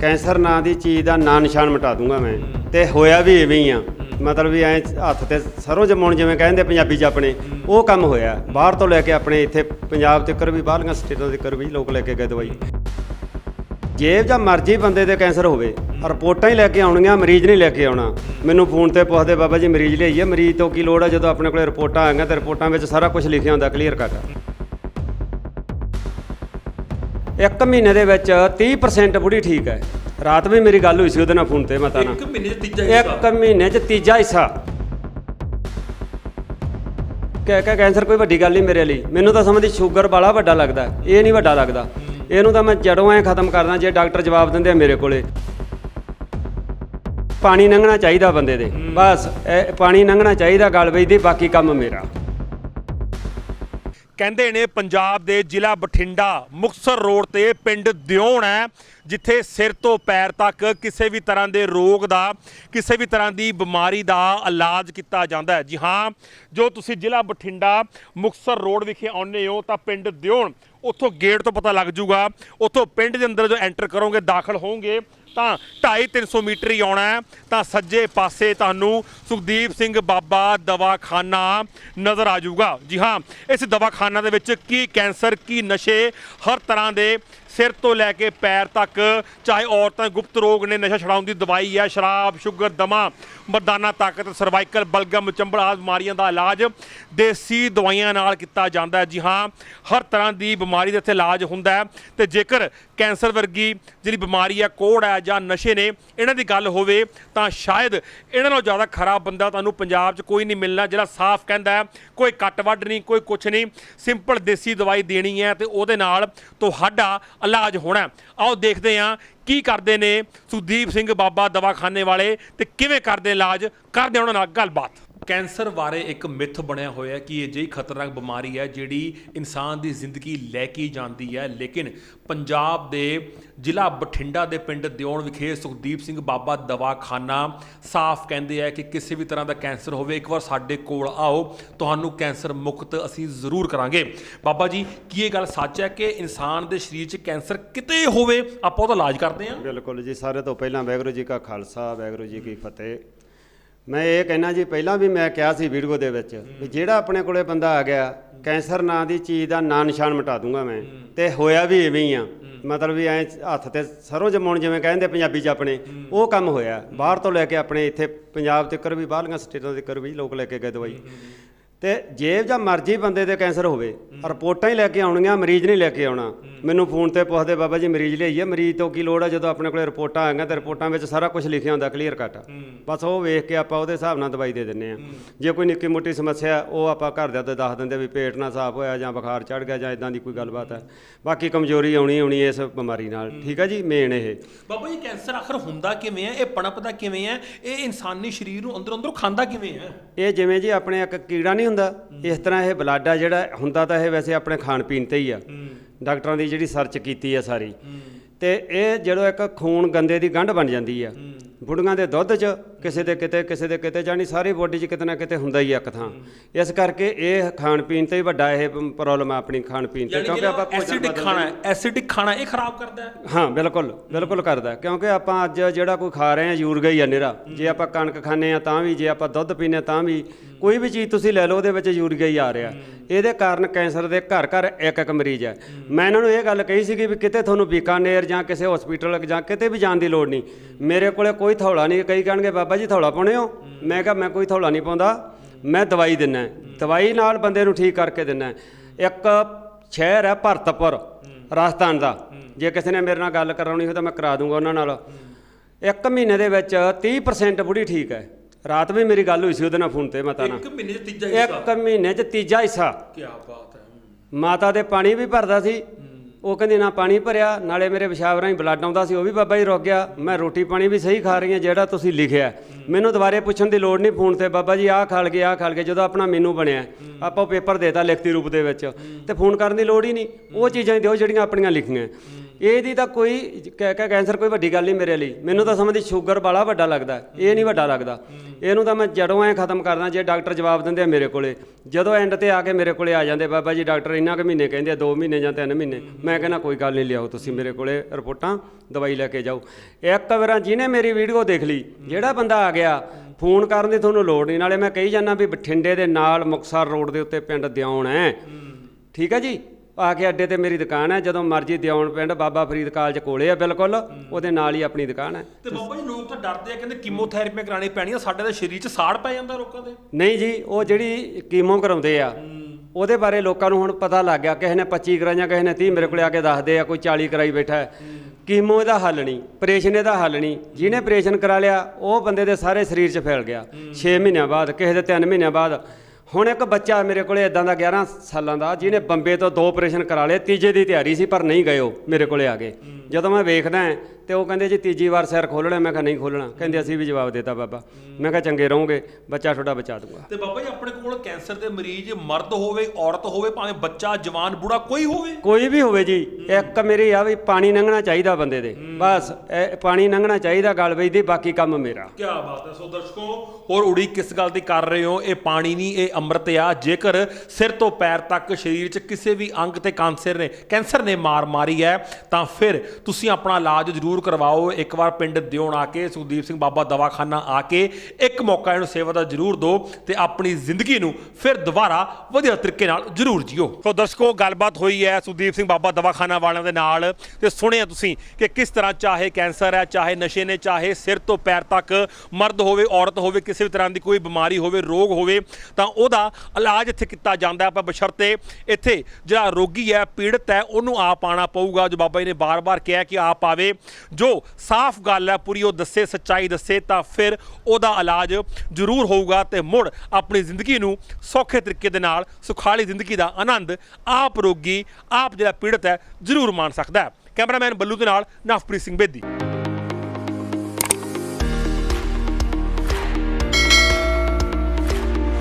Cancer ਨਾਂ ਦੀ ਚੀਜ਼ ਦਾ ਨਾਂ ਨਿਸ਼ਾਨ ਮਿਟਾ ਦੂੰਗਾ ਮੈਂ। ਤੇ ਹੋਇਆ ਵੀ ਐਵੇਂ ਹੀ ਆ। ਮਤਲਬ ਵੀ ਐ ਹੱਥ ਤੇ ਸਰੋਂ ਜਮਾਉਣ ਜਿਵੇਂ ਕਹਿੰਦੇ ਪੰਜਾਬੀ ਚ ਆਪਣੇ ਉਹ ਕੰਮ ਹੋਇਆ। ਬਾਹਰ ਤੋਂ ਲੈ ਕੇ ਆਪਣੇ ਇੱਥੇ ਪੰਜਾਬ ਤੱਕ ਵੀ ਬਾਹਰਲੀਆਂ ਸਟੇਟਾਂ ਤੱਕ ਵੀ ਲੋਕ ਲੈ ਕੇ ਗਏ ਦਵਾਈ। ਜੇ ਜਾਂ ਮਰਜ਼ੀ ਬੰਦੇ ਦੇ ਕੈਂਸਰ ਹੋਵੇ ਰਿਪੋਰਟਾਂ ਹੀ ਲੈ ਕੇ ਆਉਣੀਆਂ ਮਰੀਜ਼ ਨਹੀਂ ਲੈ ਕੇ ਆਉਣਾ। ਮੈਨੂੰ ਫੋਨ ਤੇ ਪੁੱਛਦੇ ਬਾਬਾ ਜੀ ਮਰੀਜ਼ ਲਿਆਈਏ ਮਰੀਜ਼ ਤੋਂ ਕੀ ਲੋੜ ਹੈ ਜਦੋਂ ਆਪਣੇ ਕੋਲੇ ਰਿਪੋਰਟਾਂ ਆਈਆਂ ਤੇ ਰਿਪੋਰਟਾਂ ਵਿੱਚ ਸਾਰਾ ਕੁਝ ਲਿਖਿਆ ਹੁੰਦਾ ਕਲੀਅਰ ਕੱਟ ਇੱਕ ਮਹੀਨੇ ਦੇ ਵਿੱਚ 30% ਬੁੜੀ ਠੀਕ ਹੈ। ਰਾਤ ਵੀ ਮੇਰੀ ਗੱਲ ਹੋਈ ਸੀ ਉਹਦੇ ਨਾਲ ਫੋਨ ਤੇ ਮਤਾ ਨਾਲ ਇੱਕ ਮਹੀਨੇ ਚ ਤੀਜਾ ਹਿੱਸਾ। ਇੱਕ ਮਹੀਨੇ 'ਚ ਤੀਜਾ ਹਿੱਸਾ। ਕਹਿ ਕਹਿ ਕੈਂਸਰ ਕੋਈ ਵੱਡੀ ਗੱਲ ਨਹੀਂ ਮੇਰੇ ਲਈ। ਮੈਨੂੰ ਤਾਂ ਸਮਝਦੀ ਸ਼ੂਗਰ ਵਾਲਾ ਵੱਡਾ ਲੱਗਦਾ। ਇਹ ਨਹੀਂ ਵੱਡਾ ਲੱਗਦਾ। ਇਹਨੂੰ ਤਾਂ ਮੈਂ ਜੜੋਂ ਐ ਖਤਮ ਕਰਦਾ ਜੇ ਡਾਕਟਰ ਜਵਾਬ ਦਿੰਦੇ ਆ ਮੇਰੇ ਕੋਲੇ। ਪਾਣੀ ਲੰਘਣਾ ਚਾਹੀਦਾ ਬੰਦੇ ਦੇ। ਬਸ ਪਾਣੀ ਲੰਘਣਾ ਚਾਹੀਦਾ ਗਲ ਵੱਜਦੀ ਬਾਕੀ ਕੰਮ ਮੇਰਾ। ਕਹਿੰਦੇ ਨੇ ਪੰਜਾਬ ਦੇ ਜ਼ਿਲ੍ਹਾ ਬਠਿੰਡਾ ਮੁਕਤਸਰ ਰੋਡ ਤੇ ਪਿੰਡ ਦਿਉਣ ਹੈ, ਜਿੱਥੇ ਸਿਰ ਤੋਂ ਪੈਰ ਤੱਕ ਕਿਸੇ ਵੀ ਤਰ੍ਹਾਂ ਦੇ ਰੋਗ ਦਾ, ਕਿਸੇ ਵੀ ਤਰ੍ਹਾਂ ਦੀ ਬਿਮਾਰੀ ਦਾ ਇਲਾਜ ਕੀਤਾ ਜਾਂਦਾ ਹੈ। ਜੀ ਹਾਂ, ਜੋ ਤੁਸੀਂ ਜ਼ਿਲ੍ਹਾ ਬਠਿੰਡਾ ਮੁਕਤਸਰ ਰੋਡ ਵਿਖੇ ਆਉਂਦੇ ਹੋ ਤਾਂ ਪਿੰਡ ਦਿਉਣ ਉੱਥੋਂ ਗੇਟ ਤੋਂ ਪਤਾ ਲੱਗ ਜੂਗਾ, ਉੱਥੋਂ ਪਿੰਡ ਦੇ ਅੰਦਰ ਜੋ ਐਂਟਰ ਕਰੋਗੇ, ਦਾਖਲ ਹੋਵੋਗੇ ਤਾਂ 2.5 300 ਮੀਟਰ ਹੀ ਆਉਣਾ ਹੈ। ਤਾਂ ਸੱਜੇ ਪਾਸੇ ਤੁਹਾਨੂੰ ਸੁਖਦੀਪ ਸਿੰਘ ਬਾਬਾ ਦਵਾਖਾਨਾ ਨਜ਼ਰ ਆ ਜਾਊਗਾ। ਜੀ ਹਾਂ, ਇਸ ਦਵਾਖਾਨਾ ਦੇ ਵਿੱਚ ਕੀ ਕੈਂਸਰ, ਕੀ ਨਸ਼ੇ ਹਰ ਤਰ੍ਹਾਂ ਦੇ ਸਿਰ ਤੋਂ ਲੈ ਕੇ ਪੈਰ ਤੱਕ, ਚਾਹੇ ਔਰਤਾਂ ਗੁਪਤ ਰੋਗ ਨੇ, ਨਸ਼ਾ ਛਡਾਉਣ ਦੀ ਦਵਾਈ ਹੈ, ਸ਼ਰਾਬ, ਸ਼ੂਗਰ, ਦਮਾ, ਮਰਦਾਨਾ ਤਾਕਤ, ਸਰਵਾਈਕਲ, ਬਲਗਮ, ਚੰਬਲ ਆਦਿ ਬਿਮਾਰੀਆਂ ਦਾ ਇਲਾਜ ਦੇਸੀ ਦਵਾਈਆਂ ਨਾਲ ਕੀਤਾ ਜਾਂਦਾ ਹੈ। ਜੀ ਹਾਂ, ਹਰ ਤਰ੍ਹਾਂ ਦੀ ਬਿਮਾਰੀ ਦਾ ਇੱਥੇ ਇਲਾਜ ਹੁੰਦਾ ਹੈ ਤੇ ਜੇਕਰ ਕੈਂਸਰ ਵਰਗੀ ਜਿਹੜੀ ਬਿਮਾਰੀ ਹੈ, ਕੋੜ ਹੈ ਜਾਂ ਨਸ਼ੇ ਨੇ, ਇਹਨਾਂ ਦੀ ਗੱਲ ਹੋਵੇ ਤਾਂ ਸ਼ਾਇਦ ਇਹਨਾਂ ਨਾਲੋਂ ਜ਼ਿਆਦਾ ਖਰਾਬ ਬੰਦਾ ਤੁਹਾਨੂੰ ਪੰਜਾਬ 'ਚ ਕੋਈ ਨਹੀਂ ਮਿਲਣਾ ਜਿਹੜਾ ਸਾਫ਼ ਕਹਿੰਦਾ ਹੈ, ਕੋਈ ਕੱਟ ਵੱਢ ਨਹੀਂ, ਕੋਈ ਕੁਛ ਨਹੀਂ, ਸਿੰਪਲ ਦੇਸੀ ਦਵਾਈ ਦੇਣੀ ਹੈ ਤੇ ਉਹਦੇ ਨਾਲ ਤੁਹਾਡਾ ਇਲਾਜ ਹੋਣਾ ਆਓ ਦੇਖਦੇ ਹਾਂ ਕੀ ਕਰਦੇ ਨੇ ਸੁਦੀਪ ਸਿੰਘ ਬਾਬਾ ਦਵਾਖਾਨੇ ਵਾਲੇ ਤੇ ਕਿਵੇਂ ਕਰਦੇ ਇਲਾਜ। ਕਰਦੇ ਉਹਨਾਂ ਨਾਲ ਗੱਲਬਾਤ। ਕੈਂਸਰ ਬਾਰੇ ਇੱਕ ਮਿੱਥ ਬਣਿਆ ਹੋਇਆ ਹੈ ਕਿ ਇਹ ਜਿਹੀ ਖਤਰਨਾਕ ਬਿਮਾਰੀ ਹੈ ਜਿਹੜੀ ਇਨਸਾਨ ਦੀ ਜ਼ਿੰਦਗੀ ਲੈ ਕੇ ਜਾਂਦੀ ਹੈ। ਲੇਕਿਨ ਪੰਜਾਬ ਦੇ ਜ਼ਿਲ੍ਹਾ ਬਠਿੰਡਾ ਦੇ ਪਿੰਡ ਦਿਉਣ ਵਿਖੇ ਸੁਖਦੀਪ ਸਿੰਘ ਬਾਬਾ ਦਵਾਖਾਨਾ ਸਾਫ਼ ਕਹਿੰਦੇ ਆ ਕਿ ਕਿਸੇ ਵੀ ਤਰ੍ਹਾਂ ਦਾ ਕੈਂਸਰ ਹੋਵੇ, ਇੱਕ ਵਾਰ ਸਾਡੇ ਕੋਲ ਆਓ, ਤੁਹਾਨੂੰ ਕੈਂਸਰ ਮੁਕਤ ਅਸੀਂ ਜ਼ਰੂਰ ਕਰਾਂਗੇ। ਬਾਬਾ ਜੀ, ਕੀ ਇਹ ਗੱਲ ਸੱਚ ਹੈ ਕਿ ਇਨਸਾਨ ਦੇ ਸਰੀਰ 'ਚ ਕੈਂਸਰ ਕਿਤੇ ਹੋਵੇ, ਆਪਾਂ ਉਹਦਾ ਇਲਾਜ ਕਰਦੇ ਹਾਂ? ਬਿਲਕੁਲ ਜੀ, ਸਾਰੇ ਤੋਂ ਪਹਿਲਾਂ ਵਾਹਿਗੁਰੂ ਜੀ ਕਾ ਖਾਲਸਾ, ਵਾਹਿਗੁਰੂ ਜੀ ਕੀ ਫਤਿਹ। ਮੈਂ ਇਹ ਕਹਿਣਾ ਜੀ ਪਹਿਲਾਂ ਵੀ ਮੈਂ ਕਿਹਾ ਸੀ ਵੀਡੀਓ ਦੇ ਵਿੱਚ ਵੀ ਜਿਹੜਾ ਆਪਣੇ ਕੋਲੇ ਬੰਦਾ ਆ ਗਿਆ ਕੈਂਸਰ ਨਾਂ ਦੀ ਚੀਜ਼ ਦਾ ਨਾਂ ਨਿਸ਼ਾਨ ਮਿਟਾ ਦੂੰਗਾ ਮੈਂ। ਤੇ ਹੋਇਆ ਵੀ ਐਵੇਂ ਹੀ ਆ। ਮਤਲਬ ਵੀ ਐ ਹੱਥ ਤੇ ਸਰੋਂ ਜਮਾਉਣ ਜਿਵੇਂ ਕਹਿੰਦੇ ਪੰਜਾਬੀ ਚ ਆਪਣੇ ਉਹ ਕੰਮ ਹੋਇਆ। ਬਾਹਰ ਤੋਂ ਲੈ ਕੇ ਆਪਣੇ ਇੱਥੇ ਪੰਜਾਬ ਤੱਕ ਵੀ ਬਾਹਰਲੀਆਂ ਸਟੇਟਾਂ ਤੱਕ ਵੀ ਲੋਕ ਲੈ ਕੇ ਗਏ ਦਵਾਈ। ਤੇ ਜੇ ਜਾਂ ਮਰਜ਼ੀ ਬੰਦੇ ਦੇ ਕੈਂਸਰ ਹੋਵੇ ਰਿਪੋਰਟਾਂ ਹੀ ਲੈ ਕੇ ਆਉਣੀਆਂ ਮਰੀਜ਼ ਨਹੀਂ ਲੈ ਕੇ ਆਉਣਾ। ਮੈਨੂੰ ਫੋਨ ਤੇ ਪੁੱਛਦੇ ਬਾਬਾ ਜੀ ਮਰੀਜ਼ ਲਿਆਈਏ ਮਰੀਜ਼ ਤੋਂ ਕੀ ਲੋੜ ਹੈ ਜਦੋਂ ਆਪਣੇ ਕੋਲੇ ਰਿਪੋਰਟਾਂ ਆਈਆਂ ਤੇ ਰਿਪੋਰਟਾਂ ਵਿੱਚ ਸਾਰਾ ਕੁਝ ਲਿਖਿਆ ਹੁੰਦਾ ਕਲੀਅਰ ਕੱਟ ਬਸ ਉਹ ਵੇਖ ਕੇ ਆਪਾਂ ਉਹਦੇ ਹਿਸਾਬ ਨਾਲ ਦਵਾਈ ਦੇ ਦਿੰਨੇ ਆ। ਜੇ ਕੋਈ ਨਿੱਕੀ ਮੋਟੀ ਸਮੱਸਿਆ ਉਹ ਆਪਾਂ ਘਰਦਿਆਂ ਤੇ ਦੱਸ ਦਿੰਦੇ ਵੀ ਪੇਟ ਨਾ ਸਾਫ਼ ਹੋਇਆ ਜਾਂ ਬੁਖਾਰ ਚੜ ਗਿਆ ਜਾਂ ਇਦਾਂ ਦੀ ਕੋਈ ਗੱਲਬਾਤ ਹੈ ਬਾਕੀ ਕਮਜ਼ੋਰੀ ਆਉਣੀ ਆਉਣੀ ਇਸ ਬਿਮਾਰੀ ਨਾਲ। ਠੀਕ ਹੈ ਜੀ? ਮੇਨ ਇਹ। ਬਾਬਾ ਜੀ ਕੈਂਸਰ ਆਖਰ ਹੁੰਦਾ ਕਿਵੇਂ ਹੈ ਇਹ ਪਣਪਦਾ ਕਿਵੇਂ ਹੈ ਇਹ ਇਨਸਾਨੀ ਸਰੀਰ ਨੂੰ ਅੰਦਰੋਂ ਅੰਦਰੋਂ ਖਾਂਦਾ ਕਿਵੇਂ ਹੈ ਇਹ ਜਿਵੇਂ ਜੀ ਆਪਣੇ ਇੱਕ ਕੀੜਾ ਨਹੀਂ ਹੁੰਦਾ ਇਸ ਤਰ੍ਹਾਂ ਇਹ ਬਲੱਡ ਆ ਜਿਹੜਾ ਹੁੰਦਾ ਤਾਂ ਇਹ ਵੈਸੇ ਆਪਣੇ ਖਾਣ ਪੀਣ ਤੇ ਹੀ ਆ। ਡਾਕਟਰਾਂ ਦੀ ਜਿਹੜੀ ਸਰਚ ਕੀਤੀ ਆ ਸਾਰੀ। ਤੇ ਇਹ ਜਦੋਂ ਇੱਕ ਖੂਨ ਗੰਦੇ ਦੀ ਗੰਢ ਬਣ ਜਾਂਦੀ ਆ ਬੁੜੀਆਂ ਦੇ ਦੁੱਧ 'ਚ ਕਿਸੇ ਦੇ ਕਿਤੇ ਕਿਸੇ ਦੇ ਕਿਤੇ ਜਾਨੀ ਸਾਰੀ ਬੋਡੀ 'ਚ ਕਿਤੇ ਨਾ ਕਿਤੇ ਹੁੰਦਾ ਹੀ ਇੱਕ ਥਾਂ। ਇਸ ਕਰਕੇ ਇਹ ਖਾਣ ਪੀਣ ਤੇ ਹੀ ਵੱਡਾ ਇਹ ਪ੍ਰੋਬਲਮ ਆ ਆਪਣੀ ਖਾਣ ਪੀਣ ਤੇ ਕਿਉਂਕਿ ਆਪਾਂ ਐਸਿਡਿਕ ਖਾਣਾ ਹੈ। ਐਸਿਡਿਕ ਖਾਣਾ ਇਹ ਖਰਾਬ ਕਰਦਾ ਹੈ? ਹਾਂ ਬਿਲਕੁਲ ਬਿਲਕੁਲ ਕਰਦਾ ਕਿਉਂਕਿ ਆਪਾਂ ਅੱਜ ਜਿਹੜਾ ਕੋਈ ਖਾ ਰਹੇ ਆ ਯੂਰਗਾ ਹੀ ਆ ਨਿਰਾ। ਜੇ ਆਪਾਂ ਕਣਕ ਖਾਂਦੇ ਆ ਤਾਂ ਵੀ ਜੇ ਆਪਾਂ ਦੁੱਧ ਹਾਂ ਤਾਂ ਵੀ ਕੋਈ ਵੀ ਚੀਜ਼ ਤੁਸੀਂ ਲੈ ਲਓ ਉਹਦੇ ਵਿੱਚ ਯੂਰਗਾ ਹੀ ਆ ਰਿਹਾ। ਇਹਦੇ ਕਾਰਨ ਕੈਂਸਰ ਦੇ ਘਰ ਘਰ ਇੱਕ ਇੱਕ ਮਰੀਜ਼ ਹੈ। ਮੈਂ ਇਹਨਾਂ ਨੂੰ ਇਹ ਗੱਲ ਕਹੀ ਸੀਗੀ ਵੀ ਕਿਤੇ ਤੁਹਾਨੂੰ ਬੀਕਾਨੇਰ ਜਾਂ ਕਿਸੇ ਹਸਪੀਟਲ ਜਾਂ ਕਿਤੇ ਵੀ ਜਾਣ ਦੀ ਲੋੜ ਨਹੀਂ। ਮੇਰੇ ਕੋਲੇ ਕੋਈ ਥੌਲਾ ਨਹੀਂ ਕਈ ਕਹਿਣਗੇ ਬਾਬਾ ਜੀ ਥੌਲਾ ਪਾਉਣੇ ਹੋ? ਮੈਂ ਕਿਹਾ ਮੈਂ ਕੋਈ ਥੌਲਾ ਨਹੀਂ ਪਾਉਂਦਾ। ਮੈਂ ਦਵਾਈ ਦਿੰਨਾ ਦਵਾਈ ਨਾਲ ਬੰਦੇ ਨੂੰ ਠੀਕ ਕਰਕੇ ਦਿੰਨਾ ਇੱਕ ਸ਼ਹਿਰ ਹੈ ਭਰਤਪੁਰ ਰਾਜਸਥਾਨ ਦਾ। ਜੇ ਕਿਸੇ ਨੇ ਮੇਰੇ ਨਾਲ ਗੱਲ ਕਰਾਉਣੀ ਹੋ ਤਾਂ ਮੈਂ ਕਰਾ ਦੂੰਗਾ ਉਹਨਾਂ ਨਾਲ। ਇੱਕ ਮਹੀਨੇ ਦੇ ਵਿੱਚ 30% ਬੁੜੀ ਠੀਕ ਹੈ। ਰਾਤ ਵੀ ਮੇਰੀ ਗੱਲ ਹੋਈ ਸੀ ਉਹਦੇ ਨਾਲ ਫੋਨ ਤੇ ਮਾਤਾ ਨਾਲ। ਇੱਕ ਮਹੀਨੇ ਚ ਤੀਜਾ ਇੱਕ ਮਹੀਨੇ 'ਚ ਤੀਜਾ ਹਿੱਸਾ। ਕੀ ਬਾਤ ਹੈ। ਮਾਤਾ ਦੇ ਪਾਣੀ ਵੀ ਭਰਦਾ ਸੀ। ਉਹ ਕਹਿੰਦੀ, ਨਾ ਪਾਣੀ ਭਰਿਆ, ਨਾਲੇ ਮੇਰੇ ਵਿਸ਼ਾਵਰਾਂ ਹੀ ਬਲੱਡ ਆਉਂਦਾ ਸੀ, ਉਹ ਵੀ ਬਾਬਾ ਜੀ ਰੁਕ ਗਿਆ। ਮੈਂ ਰੋਟੀ ਪਾਣੀ ਵੀ ਸਹੀ ਖਾ ਰਹੀ ਹਾਂ, ਜਿਹੜਾ ਤੁਸੀਂ ਲਿਖਿਆ ਮੈਨੂੰ ਦੁਬਾਰੇ ਪੁੱਛਣ ਦੀ ਲੋੜ ਨਹੀਂ ਫੋਨ ਤੇ, ਬਾਬਾ ਜੀ ਆਹ ਖਾਲ ਗਏ ਆਹ ਖਾਲ ਗਏ ਜਦੋਂ ਆਪਣਾ ਮੈਨੂੰ ਬਣਿਆ ਆਪਾਂ ਉਹ ਪੇਪਰ ਦੇਤਾ ਲਿਖਤੀ ਰੂਪ ਦੇ ਵਿੱਚ। ਤੇ ਫੋਨ ਕਰਨ ਦੀ ਲੋੜ ਹੀ ਨਹੀਂ। ਉਹ ਚੀਜ਼ਾਂ ਹੀ ਦਿਓ ਜਿਹੜੀਆਂ ਆਪਣੀਆਂ ਲਿਖੀਆਂ ਇਹਦੀ ਤਾਂ ਕੋਈ ਕਹਿ ਕਹਿ ਕੈਂਸਰ ਕੋਈ ਵੱਡੀ ਗੱਲ ਨਹੀਂ ਮੇਰੇ ਲਈ। ਮੈਨੂੰ ਤਾਂ ਸਮਝਦੀ ਸ਼ੂਗਰ ਵਾਲਾ ਵੱਡਾ ਲੱਗਦਾ ਇਹ ਨਹੀਂ ਵੱਡਾ ਲੱਗਦਾ। ਇਹਨੂੰ ਤਾਂ ਮੈਂ ਜੜੋਂ ਐ ਖਤਮ ਕਰਦਾ ਜੇ ਡਾਕਟਰ ਜਵਾਬ ਦਿੰਦੇ ਆ ਮੇਰੇ ਕੋਲੇ। ਜਦੋਂ ਐਂਡ ਤੇ ਆ ਕੇ ਮੇਰੇ ਕੋਲੇ ਆ ਜਾਂਦੇ, ਬਾਬਾ ਜੀ ਡਾਕਟਰ ਇੰਨਾ ਕੁ ਮਹੀਨੇ ਕਹਿੰਦੇ ਆ 2 ਮਹੀਨੇ ਜਾਂ 3 ਮਹੀਨੇ। ਮੈਂ ਕਹਿੰਦਾ, ਕੋਈ ਗੱਲ ਨਹੀਂ ਲਿਆਓ ਤੁਸੀਂ ਮੇਰੇ ਕੋਲੇ ਰਿਪੋਰਟਾਂ, ਦਵਾਈ ਲੈ ਕੇ ਜਾਓ। ਇੱਕ ਵਾਰਾਂ ਜਿਹਨੇ ਮੇਰੀ ਵੀਡੀਓ ਦੇਖ ਲਈ, ਜਿਹੜਾ ਬੰਦਾ ਆ ਗਿਆ, ਫੋਨ ਕਰਨ ਦੀ ਤੁਹਾਨੂੰ ਲੋੜ ਨਹੀਂ। ਨਾਲੇ ਮੈਂ ਕਹੀ ਜਾਂਦਾ ਵੀ ਬਠਿੰਡੇ ਦੇ ਨਾਲ ਮੁਕਤਸਰ ਰੋਡ ਦੇ ਉੱਤੇ ਪਿੰਡ ਦਿਉਣ ਹੈ। ਠੀਕ ਹੈ ਜੀ? ਆ ਕੇ ਅੱਡੇ ਤੇ ਮੇਰੀ ਦੁਕਾਨ ਹੈ ਜਦੋਂ ਮਰਜ਼ੀ ਦਿਉਣ ਪਿੰਡ ਬਾਬਾ ਫਰੀਦ ਕਾਲਜ ਕੋਲੇ ਆ ਬਿਲਕੁਲ ਉਹਦੇ ਨਾਲ ਹੀ ਆਪਣੀ ਦੁਕਾਨ ਹੈ। ਤੇ ਬਾਬਾ ਜੀ ਲੋਕ ਤਾਂ ਡਰਦੇ ਆ ਕਹਿੰਦੇ ਕੀਮੋਥੈਰੇਪੀਆਂ ਕਰਾਣੀ ਪੈਣੀਆਂ ਸਾਡੇ ਤਾਂ ਸਰੀਰ 'ਚ ਸਾੜ ਪੈ ਜਾਂਦਾ ਲੋਕਾਂ ਦੇ। ਨਹੀਂ ਜੀ ਉਹ ਜਿਹੜੀ ਕੀਮੋ ਕਰਾਉਂਦੇ ਆ ਉਹਦੇ ਬਾਰੇ ਲੋਕਾਂ ਨੂੰ ਹੁਣ ਪਤਾ ਲੱਗ ਗਿਆ ਕਿਸੇ ਨੇ 25 ਕਰਾਈਆਂ ਕਿਸੇ ਨੇ 30 ਮੇਰੇ ਕੋਲੇ ਆ ਕੇ ਦੱਸਦੇ ਆ ਕੋਈ 40 ਕਰਾਈ ਬੈਠਾ ਹੈ। ਕੀਮੋ ਇਹਦਾ ਹੱਲ ਨਹੀਂ ਆਪਰੇਸ਼ਨ ਇਹਦਾ ਹੱਲ ਨਹੀਂ ਜਿਹਨੇ ਆਪਰੇਸ਼ਨ ਕਰਾ ਲਿਆ ਉਹ ਬੰਦੇ ਦੇ ਸਾਰੇ ਸਰੀਰ 'ਚ ਫੈਲ ਗਿਆ। 6 ਮਹੀਨਿਆਂ ਬਾਅਦ ਕਿਸੇ ਦੇ 3 ਮਹੀਨਿਆਂ ਬਾਅਦ ਹੁਣ ਇੱਕ ਬੱਚਾ ਮੇਰੇ ਕੋਲੇ ਇਦਾਂ ਦਾ 11 ਸਾਲਾਂ ਦਾ, ਜਿਹਨੇ ਬੰਬੇ ਤੋਂ ਦੋ ਆਪਰੇਸ਼ਨ ਕਰਾ ਲਏ, ਤੀਜੇ ਦੀ ਤਿਆਰੀ ਸੀ ਪਰ ਨਹੀਂ ਗਏ ਉਹ ਮੇਰੇ ਕੋਲੇ ਆ ਗਏ ਜਦੋਂ ਮੈਂ ਵੇਖਦਾ ਤੇ ਉਹ ਕਹਿੰਦੇ ਜੀ ਤੀਜੀ ਵਾਰ ਸਿਰ ਖੋਲਣਾ ਮੈਂ ਕਿਹਾ ਨਹੀਂ ਖੋਲਣਾ ਕਹਿੰਦੇ ਅਸੀਂ ਵੀ ਜਵਾਬ ਦਿੱਤਾ ਬਾਬਾ। ਮੈਂ ਕਿਹਾ ਚੰਗੇ ਰਹੋਗੇ ਬੱਚਾ ਤੁਹਾਡਾ ਬਚਾ ਦੂੰਗਾ ਤੇ ਬਾਬਾ ਜੀ ਆਪਣੇ ਕੋਲ ਕੈਂਸਰ ਦੇ ਮਰੀਜ਼ ਮਰਦ ਹੋਵੇ ਔਰਤ ਹੋਵੇ ਭਾਵੇਂ ਬੱਚਾ ਜਵਾਨ ਬੁੜਾ ਕੋਈ ਹੋਵੇ? ਕੋਈ ਵੀ ਹੋਵੇ ਜੀ ਇੱਕ ਮੇਰੀ ਆ ਵੀ ਪਾਣੀ ਲੰਘਣਾ ਚਾਹੀਦਾ ਬੰਦੇ ਦੇ। ਬਸ ਇਹ ਪਾਣੀ ਲੰਘਣਾ ਚਾਹੀਦਾ ਗਲ ਵੱਜਦੀ ਬਾਕੀ ਕੰਮ ਮੇਰਾ। ਕੀ ਬਾਤ ਹੈ। ਸੋ ਦਰਸ਼ਕੋ ਹੋਰ ਉੜੀ ਕਿਸ ਗੱਲ ਦੀ ਕਰ ਰਹੇ ਹੋ? ਇਹ ਪਾਣੀ ਨਹੀਂ ਇਹ ਅੰਮ੍ਰਿਤ ਆ। ਜੇਕਰ ਸਿਰ ਤੋਂ ਪੈਰ ਤੱਕ ਸਰੀਰ 'ਚ ਕਿਸੇ ਵੀ ਅੰਗ ਤੇ ਕੈਂਸਰ ਨੇ ਕੈਂਸਰ ਨੇ ਮਾਰ ਮਾਰੀ ਹੈ ਤਾਂ ਫਿਰ ਤੁਸੀਂ ਆਪਣਾ ਇਲਾਜ ਜ਼ਰੂਰ ਕਰਵਾਓ। ਇੱਕ ਵਾਰ ਪਿੰਡ ਦਿਉਣ ਆ ਕੇ, ਸੁਖਦੀਪ ਸਿੰਘ ਬਾਬਾ ਦਵਾਖਾਨਾ ਆ ਕੇ ਇੱਕ ਮੌਕਾ ਇਹਨੂੰ ਸੇਵਾ ਦਾ ਜ਼ਰੂਰ ਦਿਓ ਤੇ ਆਪਣੀ ਜ਼ਿੰਦਗੀ ਨੂੰ ਫਿਰ ਦੁਬਾਰਾ ਵਧੀਆ ਤਰੀਕੇ ਨਾਲ ਜ਼ਰੂਰ ਜੀਓ। ਸੋ ਦਰਸ਼ਕੋ, ਗੱਲਬਾਤ ਹੋਈ ਹੈ ਸੁਖਦੀਪ ਸਿੰਘ ਬਾਬਾ ਦਵਾਖਾਨਾ ਵਾਲਿਆਂ ਦੇ ਨਾਲ ਤੇ ਸੁਣਿਆ ਤੁਸੀਂ ਕਿ ਕਿਸ ਤਰ੍ਹਾਂ ਚਾਹੇ ਕੈਂਸਰ ਹੈ, ਚਾਹੇ ਨਸ਼ੇ ਨੇ, ਚਾਹੇ ਸਿਰ ਤੋਂ ਪੈਰ ਤੱਕ ਮਰਦ ਹੋਵੇ, ਔਰਤ ਹੋਵੇ, ਕਿਸੇ ਵੀ ਤਰ੍ਹਾਂ ਦੀ ਕੋਈ ਬਿਮਾਰੀ ਹੋਵੇ, ਰੋਗ ਹੋਵੇ, ਤਾਂ ਉਹਦਾ ਇਲਾਜ ਇੱਥੇ ਕੀਤਾ ਜਾਂਦਾ ਆਪਾਂ ਪਰ ਬਸ਼ਰਤੇ ਇੱਥੇ ਜਿਹੜਾ ਰੋਗੀ ਹੈ, ਪੀੜਤ ਹੈ, ਉਹਨੂੰ ਆਪ ਆਉਣਾ ਪਊਗਾ। ਜੋ ਬਾਬਾ ਜੀ ਨੇ ਬਾਰ-ਬਾਰ ਕਿਹਾ ਕਿ ਆਪ ਆਵੇ। ਜੋ ਸਾਫ਼ ਗੱਲ ਹੈ, ਪੂਰੀ ਉਹ ਦੱਸੇ, ਸੱਚਾਈ ਦੱਸੇ, ਤਾਂ ਫਿਰ ਉਹਦਾ ਇਲਾਜ ਜ਼ਰੂਰ ਹੋਊਗਾ ਤੇ ਮੁੜ ਆਪਣੀ ਜ਼ਿੰਦਗੀ ਨੂੰ ਸੌਖੇ ਤਰੀਕੇ ਦੇ ਨਾਲ, ਸੁਖਾਲੀ ਜ਼ਿੰਦਗੀ ਦਾ ਆਨੰਦ ਆਪ ਰੋਗੀ, ਆਪ ਜਿਹੜਾ ਪੀੜਤ ਹੈ, ਜ਼ਰੂਰ ਮਾਣ ਸਕਦਾ ਹੈ। ਕੈਮਰਾਮੈਨ ਬੱਲੂ ਦੇ ਨਾਲ ਨਵਪ੍ਰੀਤ ਸਿੰਘ ਬੇਦੀ।